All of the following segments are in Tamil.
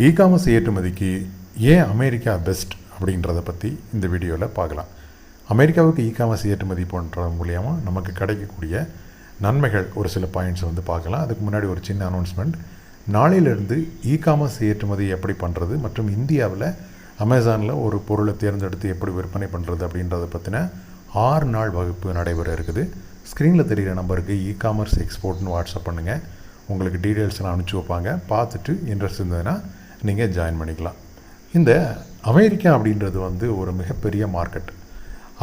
இ காமர்ஸ் ஏற்றுமதிக்கு ஏன் அமெரிக்கா பெஸ்ட் அப்படின்றத பற்றி இந்த வீடியோவில் பார்க்கலாம். அமெரிக்காவுக்கு இ காமர்ஸ் ஏற்றுமதி போன்ற மூலியமாக நமக்கு கிடைக்கக்கூடிய நன்மைகள் ஒரு சில பாயிண்ட்ஸ் வந்து பார்க்கலாம். அதுக்கு முன்னாடி ஒரு சின்ன அனௌன்ஸ்மெண்ட். நாளையிலிருந்து இ காமர்ஸ் ஏற்றுமதி எப்படி பண்ணுறது மற்றும் இந்தியாவில் அமேசானில் ஒரு பொருளை தேர்ந்தெடுத்து எப்படி விற்பனை பண்ணுறது அப்படின்றத பற்றின ஆறு நாள் வகுப்பு நடைபெற இருக்குது. ஸ்க்ரீனில் தெரிகிற நம்பருக்கு இ காமர்ஸ் எக்ஸ்போர்ட்னு வாட்ஸ்அப் பண்ணுங்கள் உங்களுக்கு டீட்டெயில்ஸ்லாம் அனுப்பிச்சி வைப்பாங்க. பார்த்துட்டு இன்ட்ரெஸ்ட் இருந்ததுன்னா நீங்கள் ஜாயின் பண்ணிக்கலாம். இந்த அமெரிக்கா அப்படின்றது வந்து ஒரு மிகப்பெரிய மார்க்கெட்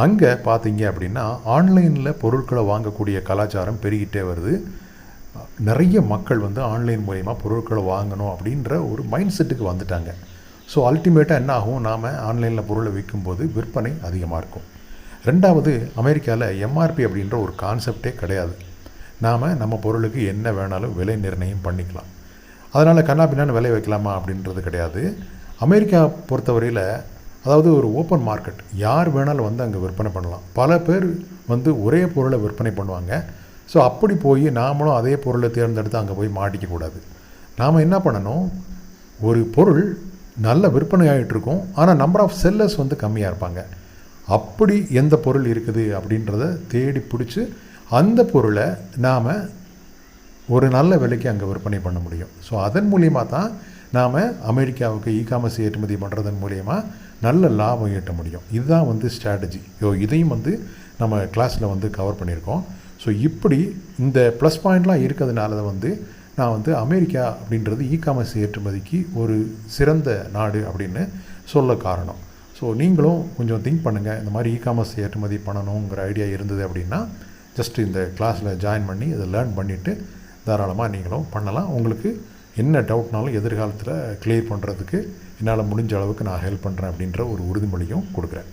அங்கே பார்த்தீங்க அப்படின்னா ஆன்லைனில் பொருட்களை வாங்கக்கூடிய கலாச்சாரம் பெருகிட்டே வருது. நிறைய மக்கள் வந்து ஆன்லைன் மூலயமா பொருட்களை வாங்கணும் அப்படின்ற ஒரு மைண்ட் செட்டுக்கு வந்துட்டாங்க. ஸோ அல்டிமேட்டாக என்ன ஆகும்? நாம் ஆன்லைனில் பொருளை விற்கும்போது விற்பனை அதிகமாக இருக்கும். ரெண்டாவது அமெரிக்காவில் எம்ஆர்பி அப்படின்ற ஒரு கான்செப்டே கிடையாது. நாம் நம்ம பொருளுக்கு என்ன வேணாலும் விலை நிர்ணயம் பண்ணிக்கலாம். அதனால் கண்ணாபின்னான்னு விலை வைக்கலாமா அப்படின்றது கிடையாது. அமெரிக்கா பொறுத்தவரையில் அதாவது ஒரு ஓப்பன் மார்க்கெட் யார் வேணாலும் வந்து அங்கே விற்பனை பண்ணலாம். பல பேர் வந்து ஒரே பொருளை விற்பனை பண்ணுவாங்க. ஸோ அப்படி போய் நாமளும் அதே பொருளை தேர்ந்தெடுத்து அங்கே போய் மாட்டிக்கக்கூடாது நாம் என்ன பண்ணணும்? ஒரு பொருள் நல்ல விற்பனை ஆகிட்டுருக்கும் ஆனால் நம்பர் ஆஃப் செல்லர்ஸ் வந்து கம்மியாக இருப்பாங்க. அப்படி எந்த பொருள் இருக்குது அப்படின்றத தேடி பிடிச்சி அந்த பொருளை நாம் ஒரு நல்ல விலைக்கு அங்கே விற்பனை பண்ண முடியும். ஸோ அதன் மூலியமாக தான் நாம் அமெரிக்காவுக்கு இ காமர்ஸ் ஏற்றுமதி பண்ணுறதன் மூலயமா நல்ல லாபம் ஈட்ட முடியும். இதுதான் வந்து ஸ்ட்ராட்டஜி ஸோ இதையும் வந்து நம்ம கிளாஸில் வந்து கவர் பண்ணியிருக்கோம். ஸோ இப்படி இந்த ப்ளஸ் பாயிண்ட்லாம் இருக்கிறதுனால வந்து நான் வந்து அமெரிக்கா அப்படின்றது இ காமர்ஸ் ஏற்றுமதிக்கு ஒரு சிறந்த நாடு அப்படின்னு சொல்ல காரணம். ஸோ நீங்களும் கொஞ்சம் திங்க் பண்ணுங்கள் இந்த மாதிரி இ காமர்ஸ் ஏற்றுமதி பண்ணணுங்கிற ஐடியா இருந்தது அப்படின்னா ஜஸ்ட் இந்த கிளாஸில் ஜாயின் பண்ணி இதை லேர்ன் பண்ணிவிட்டு தாராளமாக நீங்களும் பண்ணலாம். உங்களுக்கு என்ன டவுட்னாலும் எதிர்காலத்தில் கிளியர் பண்ணுறதுக்கு என்னால் முடிஞ்ச அளவுக்கு நான் ஹெல்ப் பண்ணுறேன் அப்படின்ற ஒரு உறுதிமொழியும் கொடுக்குறேன்.